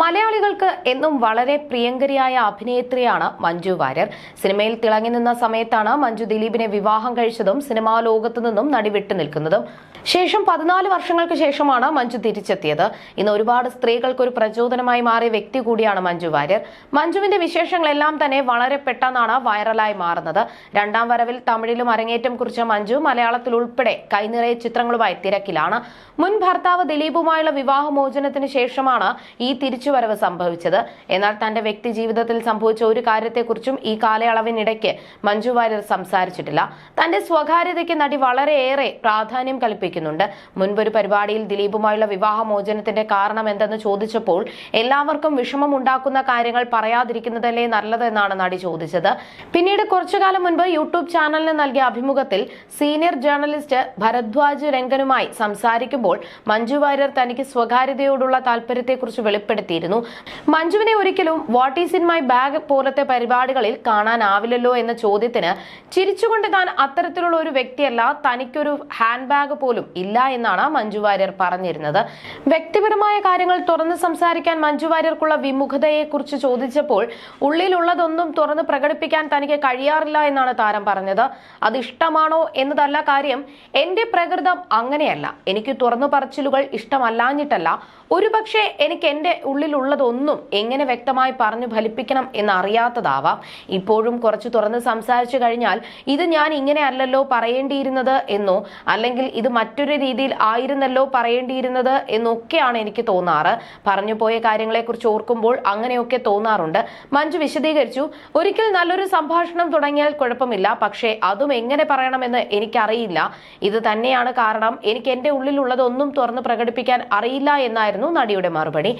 മലയാളികൾക്ക് എന്നും വളരെ പ്രിയങ്കരിയായ അഭിനേത്രിയാണ് മഞ്ജു വാര്യർ. സിനിമയിൽ തിളങ്ങി നിന്ന സമയത്താണ് മഞ്ജു ദിലീപിനെ വിവാഹം കഴിച്ചതും സിനിമാ ലോകത്തു നിന്നും നടി വിട്ടു നിൽക്കുന്നതും. ശേഷം പതിനാല് വർഷങ്ങൾക്ക് ശേഷമാണ് മഞ്ജു തിരിച്ചെത്തിയത്. ഇന്ന് ഒരുപാട് സ്ത്രീകൾക്ക് ഒരു പ്രചോദനമായി മാറിയ വ്യക്തി കൂടിയാണ് മഞ്ജു വാര്യർ. മഞ്ജുവിന്റെ വിശേഷങ്ങളെല്ലാം തന്നെ വളരെ പെട്ടെന്നാണ് വൈറലായി മാറുന്നത്. രണ്ടാം വരവിൽ തമിഴിലും അരങ്ങേറ്റം കുറിച്ച മഞ്ജു മലയാളത്തിൽ ഉൾപ്പെടെ കൈനിറയ ചിത്രങ്ങളുമായി തിരക്കിലാണ്. മുൻ ഭർത്താവ് ദിലീപുമായുള്ള വിവാഹമോചനത്തിന് ശേഷമാണ് ഈ തിരിച്ചുവരവ് സംഭവിച്ചത്. എന്നാൽ തന്റെ വ്യക്തി ജീവിതത്തിൽ സംഭവിച്ച ഒരു കാര്യത്തെക്കുറിച്ചും ഈ കാലയളവിനിടയ്ക്ക് മഞ്ജു വാര്യർ സംസാരിച്ചിട്ടില്ല. തന്റെ സ്വകാര്യതയ്ക്ക് നടി വളരെയേറെ പ്രാധാന്യം കൽപ്പിക്കുന്നുണ്ട്. മുൻപൊരു പരിപാടിയിൽ ദിലീപുമായുള്ള വിവാഹമോചനത്തിന്റെ കാരണം എന്തെന്ന് ചോദിച്ചപ്പോൾ എല്ലാവർക്കും വിഷമം ഉണ്ടാക്കുന്ന കാര്യങ്ങൾ പറയാതിരിക്കുന്നതല്ലേ നല്ലതെന്നാണ് നടി ചോദിച്ചത്. പിന്നീട് കുറച്ചുകാലം മുൻപ് യൂട്യൂബ് ചാനലിന് നൽകിയ അഭിമുഖത്തിൽ സീനിയർ ജേർണലിസ്റ്റ് ഭരദ്വാജ് രംഗനുമായി സംസാരിക്കുമ്പോൾ മഞ്ജു വാര്യർ തനിക്ക് സ്വകാര്യതയോടുള്ള താല്പര്യത്തെക്കുറിച്ച് വെളിപ്പെടുത്തിയിരുന്നു മഞ്ജുവിനെ ഒരിക്കലും what is in my bag പോലത്തെ പരിപാടികളിൽ കാണാനാവില്ലല്ലോ എന്ന ചോദ്യത്തിന് ചിരിച്ചുകൊണ്ട് താൻ അത്തരത്തിലുള്ള ഒരു വ്യക്തിയല്ല തനിക്കൊരു ഹാൻഡ് ബാഗ് പോലും ഇല്ല എന്നാണ് മഞ്ജു വാര്യർ പറഞ്ഞിരുന്നത്. വ്യക്തിപരമായ കാര്യങ്ങൾ തുറന്ന് സംസാരിക്കാൻ മഞ്ജു വാര്യർക്കുള്ള വിമുഖതയെക്കുറിച്ച് ചോദിച്ചപ്പോൾ ഉള്ളിലുള്ളതൊന്നും തുറന്ന് പ്രകടിപ്പിക്കാൻ തനിക്ക് കഴിയാറില്ല എന്നാണ് താരം പറഞ്ഞത്. അത് ഇഷ്ടമാണോ എന്നതല്ല കാര്യം എന്റെ പ്രകൃതം അങ്ങനെയല്ല. എനിക്ക് തുറന്നു പറച്ചിലുകൾ ഇഷ്ടമല്ലാഞ്ഞിട്ടല്ല. ഒരുപക്ഷെ എനിക്ക് എന്റെ ഉള്ളിലുള്ളതൊന്നും എങ്ങനെ വ്യക്തമായി പറഞ്ഞു ഫലിപ്പിക്കണം എന്നറിയാത്തതാവാം. ഇപ്പോഴും കുറച്ച് തുറന്ന് സംസാരിച്ചു കഴിഞ്ഞാൽ ഇത് ഞാൻ ഇങ്ങനെ അല്ലല്ലോ പറയേണ്ടിയിരുന്നത് എന്നോ അല്ലെങ്കിൽ ഇത് മറ്റൊരു രീതിയിൽ ആയിരുന്നല്ലോ പറയേണ്ടിയിരുന്നത് എന്നൊക്കെയാണ് എനിക്ക് തോന്നാറ്. പറഞ്ഞു പോയ കാര്യങ്ങളെക്കുറിച്ച് ഓർക്കുമ്പോൾ അങ്ങനെയൊക്കെ തോന്നാറുണ്ട്. മഞ്ജു വിശദീകരിച്ചു ഒരിക്കൽ നല്ലൊരു സംഭാഷണം തുടങ്ങിയാൽ കുഴപ്പമില്ല പക്ഷേ അതും എങ്ങനെ പറയണമെന്ന് എനിക്കറിയില്ല. ഇത് തന്നെയാണ് കാരണം എനിക്ക് എന്റെ ഉള്ളിലുള്ളതൊന്നും തുറന്ന് പ്രകടിപ്പിക്കാൻ അറിയില്ല എന്നായിരുന്നു നടിയുടെ മറുപടി.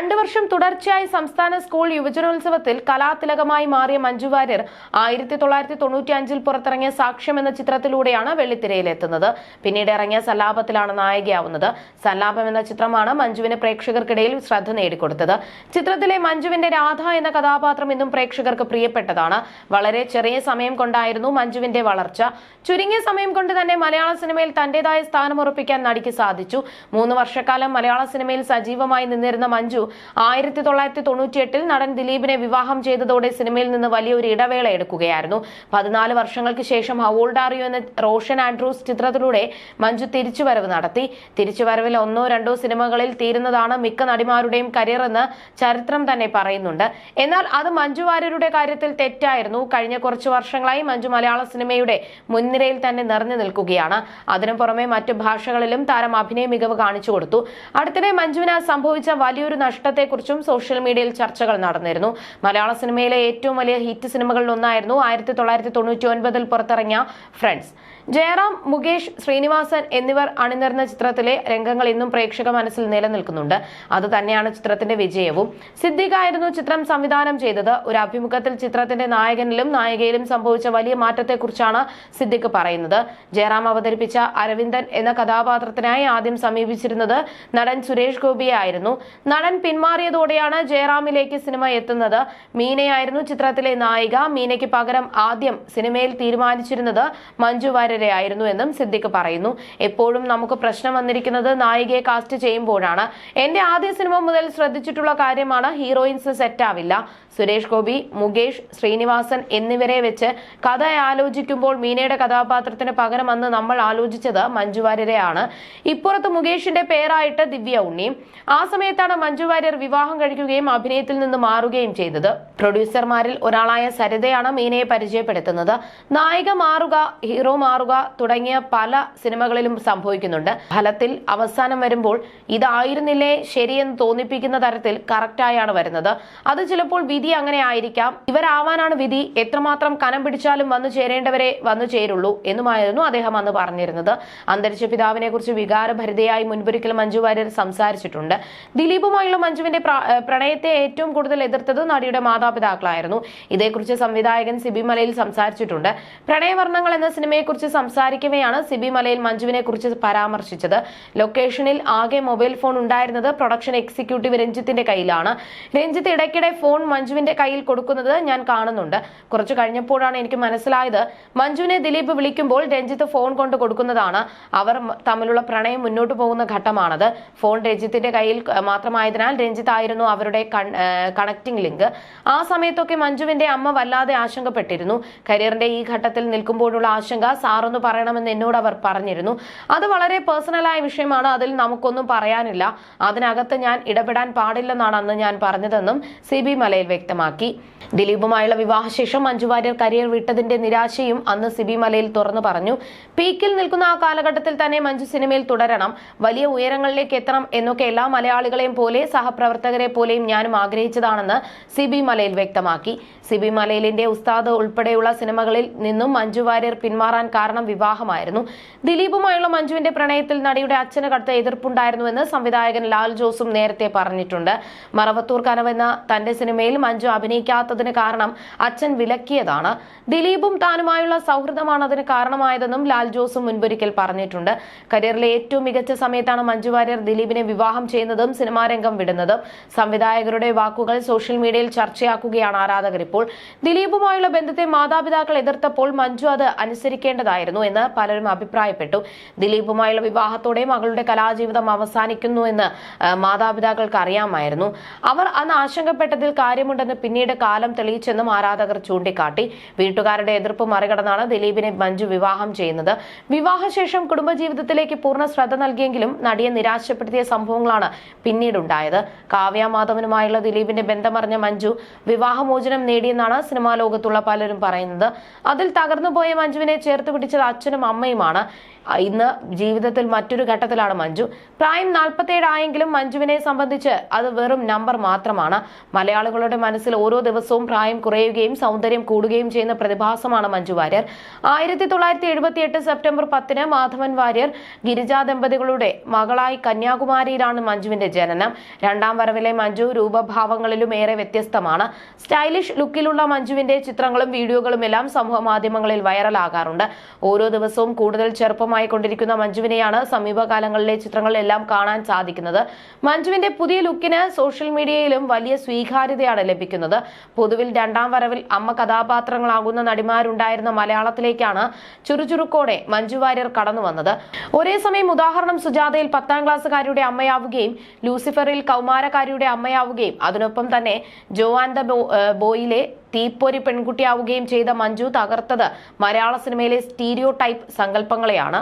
രണ്ടു വർഷം തുടർച്ചയായി സംസ്ഥാന സ്കൂൾ യുവജനോത്സവത്തിൽ കലാതിലകമായി മാറിയ മഞ്ജു വാര്യർ ആയിരത്തി തൊള്ളായിരത്തി തൊണ്ണൂറ്റി അഞ്ചിൽ പുറത്തിറങ്ങിയ സാക്ഷ്യം എന്ന ചിത്രത്തിലൂടെയാണ് വെള്ളിത്തിരയിലെത്തുന്നത്. പിന്നീട് ഇറങ്ങിയ സല്ലാപത്തിലാണ് നായികയാവുന്നത്. സല്ലാപം എന്ന ചിത്രമാണ് മഞ്ജുവിന് പ്രേക്ഷകർക്കിടയിൽ ശ്രദ്ധ നേടിക്കൊടുത്തത്. ചിത്രത്തിലെ മഞ്ജുവിന്റെ രാധ എന്ന കഥാപാത്രം ഇന്നും പ്രേക്ഷകർക്ക് പ്രിയപ്പെട്ടതാണ്. വളരെ ചെറിയ സമയം കൊണ്ടായിരുന്നു മഞ്ജുവിന്റെ വളർച്ച. ചുരുങ്ങിയ സമയം കൊണ്ട് തന്നെ മലയാള സിനിമയിൽ തന്റേതായ സ്ഥാനം ഉറപ്പിക്കാൻ നടിക്ക് സാധിച്ചു. മൂന്ന് വർഷക്കാലം മലയാള സിനിമയിൽ സജീവമായി നിന്നിരുന്ന മഞ്ജു ആയിരത്തി തൊള്ളായിരത്തി തൊണ്ണൂറ്റിയെട്ടിൽ നടൻ ദിലീപിനെ വിവാഹം ചെയ്തതോടെ സിനിമയിൽ നിന്ന് വലിയൊരു ഇടവേള എടുക്കുകയായിരുന്നു. പതിനാല് വർഷങ്ങൾക്ക് ശേഷം ഹവോൾഡ് ആറിയോ എന്ന റോഷൻ ആൻഡ്രൂസ് ചിത്രത്തിലൂടെ മഞ്ജു തിരിച്ചുവരവ് നടത്തി. തിരിച്ചുവരവിൽ ഒന്നോ രണ്ടോ സിനിമകളിൽ തീരുന്നതാണ് മിക്ക നടിമാരുടെയും കരിയർ എന്ന് ചരിത്രം തന്നെ പറയുന്നുണ്ട്. എന്നാൽ അത് മഞ്ജു വാര്യരുടെ കാര്യത്തിൽ തെറ്റായിരുന്നു. കഴിഞ്ഞ കുറച്ച് വർഷങ്ങളായി മഞ്ജു മലയാള സിനിമയുടെ മുൻനിരയിൽ തന്നെ നിറഞ്ഞു നിൽക്കുകയാണ്. അതിനു പുറമെ മറ്റു ഭാഷകളിലും താരം അഭിനയ മികവ് കാണിച്ചു കൊടുത്തു. അടുത്തിടെ മഞ്ജുവിന് സംഭവിച്ച വലിയൊരു നഷ്ടത്തെക്കുറിച്ചും സോഷ്യൽ മീഡിയയിൽ ചർച്ചകൾ നടന്നിരുന്നു. മലയാള സിനിമയിലെ ഏറ്റവും വലിയ ഹിറ്റ് സിനിമകളിൽ ഒന്നായിരുന്നു ആയിരത്തി തൊള്ളായിരത്തി തൊണ്ണൂറ്റി ഒൻപതിൽ പുറത്തിറങ്ങിയ ഫ്രണ്ട്സ്. ജയറാം മുകേഷ് ശ്രീനിവാസൻ എന്നിവർ അണിനിർന്ന ചിത്രത്തിലെ രംഗങ്ങൾ ഇന്നും പ്രേക്ഷക മനസ്സിൽ നിലനിൽക്കുന്നുണ്ട്. അത് തന്നെയാണ് ചിത്രത്തിന്റെ വിജയവും. സിദ്ദിഖ് ആയിരുന്നു ചിത്രം സംവിധാനം ചെയ്തത്. ഒരു അഭിമുഖത്തിൽ ചിത്രത്തിന്റെ നായകനിലും നായികയിലും സംഭവിച്ച വലിയ മാറ്റത്തെക്കുറിച്ചാണ് സിദ്ദിഖ് പറയുന്നത്. ജയറാം അവതരിപ്പിച്ച അരവിന്ദൻ എന്ന കഥാപാത്രത്തിനായി ആദ്യം സമീപിച്ചിരുന്നത് നടൻ സുരേഷ് ഗോപിയെ ആയിരുന്നു നടൻ പിന്മാറിയതോടെയാണ് ജയറാമിലേക്ക് സിനിമ എത്തുന്നത്. മീനയായിരുന്നു ചിത്രത്തിലെ നായിക. മീനയ്ക്ക് പകരം ആദ്യം സിനിമയിൽ തീരുമാനിച്ചിരുന്നത് മഞ്ജു ആയിരുന്നു എന്നും സിദ്ദിഖ് പറയുന്നു. എപ്പോഴും നമുക്ക് പ്രശ്നം വന്നിരിക്കുന്നത് നായികയെ കാസ്റ്റ് ചെയ്യുമ്പോഴാണ്. എന്റെ ആദ്യ സിനിമ മുതൽ ശ്രദ്ധിച്ചിട്ടുള്ള കാര്യമാണ് ഹീറോയിൻസ് സെറ്റ് ആവില്ല. സുരേഷ് ഗോപി മുകേഷ് ശ്രീനിവാസൻ എന്നിവരെ വെച്ച് കഥ ആലോചിക്കുമ്പോൾ മീനയുടെ കഥാപാത്രത്തിന് പകരം അന്ന് നമ്മൾ ആലോചിച്ചത് മഞ്ജു വാര്യരെയാണ്. ഇപ്പുറത്ത് മുകേഷിന്റെ പേരായിട്ട് ദിവ്യ ഉണ്ണി. ആ സമയത്താണ് മഞ്ജു വാര്യർ വിവാഹം കഴിക്കുകയും അഭിനയത്തിൽ നിന്ന് മാറുകയും ചെയ്തത്. പ്രൊഡ്യൂസർമാരിൽ ഒരാളായ സരിതയാണ് മീനയെ പരിചയപ്പെടുത്തുന്നത്. നായിക മാറുക ഹീറോ മാറുക തുടങ്ങിയ പല സിനിമകളിലും സംഭവിക്കുന്നുണ്ട്. ഫലത്തിൽ അവസാനം വരുമ്പോൾ ഇതായിരുന്നില്ലേ ശരിയെന്ന് തോന്നിപ്പിക്കുന്ന തരത്തിൽ കറക്റ്റായാണ് വരുന്നത്. അത് ചിലപ്പോൾ വിധി അങ്ങനെ ആയിരിക്കാം. ഇവരാവാനാണ് വിധി. എത്രമാത്രം കനം പിടിച്ചാലും വന്നു ചേരേണ്ടവരെ വന്നു ചേരുള്ളൂ എന്നുമായിരുന്നു അദ്ദേഹം അന്ന് പറഞ്ഞിരുന്നത്. അന്തരിച്ച പിതാവിനെ കുറിച്ച് വികാരഭരിതയായി മുൻപൊരിക്കൽ മഞ്ജു വാര്യർ സംസാരിച്ചിട്ടുണ്ട്. ദിലീപുമായുള്ള മഞ്ജുവിന്റെ പ്രണയത്തെ ഏറ്റവും കൂടുതൽ എതിർത്തത് നടിയുടെ മാതാപിതാക്കളായിരുന്നു. ഇതേക്കുറിച്ച് സംവിധായകൻ സിബി മലയിൽ സംസാരിച്ചിട്ടുണ്ട്. പ്രണയവർണങ്ങൾ എന്ന സിനിമയെക്കുറിച്ച് സംസാരിക്കവെയാണ് സിബി മലയിൽ മഞ്ജുവിനെ കുറിച്ച് പരാമർശിച്ചത്. ലൊക്കേഷനിൽ ആകെ മൊബൈൽ ഫോൺ ഉണ്ടായിരുന്നത് പ്രൊഡക്ഷൻ എക്സിക്യൂട്ടീവ് രഞ്ജിത്തിന്റെ കയ്യിലാണ്. രഞ്ജിത്ത് ഇടയ്ക്കിടെ ഫോൺ മഞ്ജുവിന്റെ കയ്യിൽ കൊടുക്കുന്നത് ഞാൻ കാണുന്നുണ്ട്. കുറച്ചു കഴിഞ്ഞപ്പോഴാണ് എനിക്ക് മനസ്സിലായത്. മഞ്ജുവിനെ ദിലീപ് വിളിക്കുമ്പോൾ രഞ്ജിത്ത് ഫോൺ കൊണ്ട് കൊടുക്കുന്നതാണ്. അവർ തമ്മിലുള്ള പ്രണയം മുന്നോട്ട് പോകുന്ന ഘട്ടമാണത്. ഫോൺ രഞ്ജിത്തിന്റെ കയ്യിൽ മാത്രമായതിനാൽ രഞ്ജിത്ത് ആയിരുന്നു അവരുടെ കണക്റ്റിംഗ് ലിങ്ക്. ആ സമയത്തൊക്കെ മഞ്ജുവിന്റെ അമ്മ വല്ലാതെ ആശങ്കപ്പെട്ടിരുന്നു. കരിയറിന്റെ ഈ ഘട്ടത്തിൽ നിൽക്കുമ്പോഴുള്ള ആശങ്ക സാറൊന്ന് പറയണമെന്ന് എന്നോട് അവർ പറഞ്ഞിരുന്നു. അത് വളരെ പേഴ്സണലായ വിഷയമാണ്. അതിൽ നമുക്കൊന്നും പറയാനില്ല. അതിനകത്ത് ഞാൻ ഇടപെടാൻ പാടില്ലെന്നാണ് അന്ന് ഞാൻ പറഞ്ഞതെന്നും സി ബി മലയിൽ വ്യക്തമാക്കി. ദിലീപുമായുള്ള വിവാഹശേഷം മഞ്ജു വാര്യർ കരിയർ വിട്ടതിന്റെ നിരാശയും അന്ന് സിബി മലയിൽ തുറന്നു പറഞ്ഞു. പീക്കിൽ നിൽക്കുന്ന ആ കാലഘട്ടത്തിൽ തന്നെ മഞ്ജു സിനിമയിൽ തുടരണം. വലിയ ഉയരങ്ങളിലേക്ക് എത്തണം എന്നൊക്കെ എല്ലാ മലയാളികളെയും പോലെ സഹപ്രവർത്തകരെ പോലെയും ഞാനും ആഗ്രഹിച്ചതാണെന്ന് സിബി മലയിൽ വ്യക്തമാക്കി. സിബി മലയിലിന്റെ ഉസ്താദ് ഉൾപ്പെടെയുള്ള സിനിമകളിൽ നിന്നും മഞ്ജു വാര്യർ പിന്മാറാൻ കാരണം വിവാഹമായിരുന്നു. ദിലീപുമായുള്ള മഞ്ജുവിന്റെ പ്രണയത്തിൽ നടിയുടെ അച്ഛന് കടുത്ത എതിർപ്പുണ്ടായിരുന്നുവെന്ന് സംവിധായകൻ ലാൽ ജോസും നേരത്തെ പറഞ്ഞിട്ടുണ്ട്. മറവത്തൂർ കനവെന്ന തന്റെ സിനിമയിൽ മഞ്ജു അഭിനയിക്കാത്തതിന് കാരണം അച്ഛൻ വിലക്കിയതാണ്. ദിലീപും താനുമായുള്ള സൗഹൃദമാണ് അതിന് കാരണമായതെന്നും ലാൽ ജോസും മുൻപൊരിക്കൽ പറഞ്ഞിട്ടുണ്ട്. കരിയറിലെ ഏറ്റവും മികച്ച സമയത്താണ് മഞ്ജു വാര്യർ ദിലീപിനെ വിവാഹം ചെയ്യുന്നതും സിനിമാരംഗം വിടുന്നതും. സംവിധായകരുടെ വാക്കുകൾ സോഷ്യൽ മീഡിയയിൽ ചർച്ചയാക്കുകയാണ് ആരാധകർ ഇപ്പോൾ ദിലീപുമായുള്ള ബന്ധത്തെ മാതാപിതാക്കൾ എതിർത്തപ്പോൾ മഞ്ജു അത് അനുസരിക്കേണ്ടതായിരുന്നു എന്ന് പലരും അഭിപ്രായപ്പെട്ടു. ദിലീപുമായുള്ള വിവാഹത്തോടെ മകളുടെ കലാജീവിതം അവസാനിക്കുന്നു എന്ന് മാതാപിതാക്കൾക്ക് അറിയാമായിരുന്നു. അവർ അന്ന് ആശങ്കപ്പെട്ടതിൽ കാര്യമുണ്ടെന്ന് പിന്നീട് കാലം തെളിയിച്ചെന്നും ആരാധകർ ചൂണ്ടിക്കാട്ടി. വീട്ടുകാരുടെ എതിർപ്പ് മറികടന്നാണ് ദിലീപിനെ മഞ്ജു വിവാഹം ചെയ്യുന്നത്. വിവാഹശേഷം കുടുംബജീവിതത്തിലേക്ക് പൂർണ ശ്രദ്ധ നൽകിയെങ്കിലും നടിയെ നിരാശപ്പെടുത്തിയ സംഭവങ്ങളാണ് പിന്നീടുണ്ടായത്. കാവ്യ മാധവനുമായുള്ള ദിലീപിന്റെ ബന്ധമറിഞ്ഞ മഞ്ജു വിവാഹമോചനം നേടിയെന്നാണ് സിനിമാ ലോകത്തുള്ള പലരും പറയുന്നത്. അതിൽ തകർന്നുപോയ മഞ്ജുവിനെ ചേർത്ത് പിടിച്ചത് അച്ഛനും അമ്മയുമാണ്. ഇന്ന് ജീവിതത്തിൽ മറ്റൊരു ഘട്ടത്തിലാണ് മഞ്ജു. പ്രായം നാൽപ്പത്തേഴായെങ്കിലും മഞ്ജുവിനെ സംബന്ധിച്ച് അത് വെറും നമ്പർ മാത്രമാണ്. മലയാളികളുടെ മനസ്സിൽ ഓരോ ദിവസവും പ്രായം കുറയുകയും സൗന്ദര്യം കൂടുകയും ചെയ്യുന്ന പ്രതിഭാസമാണ് മഞ്ജു വാര്യർ. ആയിരത്തി തൊള്ളായിരത്തി എഴുപത്തി എട്ട് സെപ്റ്റംബർ പത്തിന് മാധവൻ വാര്യർ ഗിരിജാ ദമ്പതികളുടെ മകളായി കന്യാകുമാരിയിലാണ് മഞ്ജുവിന്റെ ജനനം. രണ്ടാം വരവിലെ മഞ്ജു രൂപഭാവങ്ങളിലും ഏറെ വ്യത്യസ്തമാണ്. സ്റ്റൈലിഷ് ലുക്കിലുള്ള മഞ്ജുവിന്റെ ചിത്രങ്ങളും വീഡിയോകളും എല്ലാം സമൂഹ മാധ്യമങ്ങളിൽ വൈറലാകാറുണ്ട്. ഓരോ ദിവസവും കൂടുതൽ ചെറുപ്പമായി കൊണ്ടിരിക്കുന്ന മഞ്ജുവിനെയാണ് സമീപകാലങ്ങളിലെ ചിത്രങ്ങളിലെല്ലാം കാണാൻ സാധിക്കുന്നത്. മഞ്ജുവിന്റെ പുതിയ ലുക്കിന് സോഷ്യൽ മീഡിയയിലും വലിയ സ്വീകാര്യതയാണ് ലഭിക്കുന്നത്. പൊതുവിൽ രണ്ടാം വരവിൽ അമ്മ കഥാപാത്രങ്ങളാകുന്ന നടിമാരുണ്ടായിരുന്ന മലയാളത്തിലേക്കാണ് ചുറുചുറുക്കോടെ മഞ്ജു വാര്യർ കടന്നു വന്നത്. ഒരേ സമയം ഉദാഹരണം സുജാതയിൽ പത്താം ക്ലാസ്സുകാരിയുടെ അമ്മയാവുകയും ലൂസിഫറിൽ കൗമാരക്കാരിയുടെ അമ്മയാവുകയും. അതിനൊപ്പം തന്നെ ജോ ആൻഡ് ദ ബോ- തീപ്പൊരി പെൺകുട്ടിയാവുകയും ചെയ്ത മഞ്ജു തകർത്തത് മലയാള സിനിമയിലെ സ്റ്റീരിയോ ടൈപ്പ് സങ്കല്പങ്ങളെയാണ്.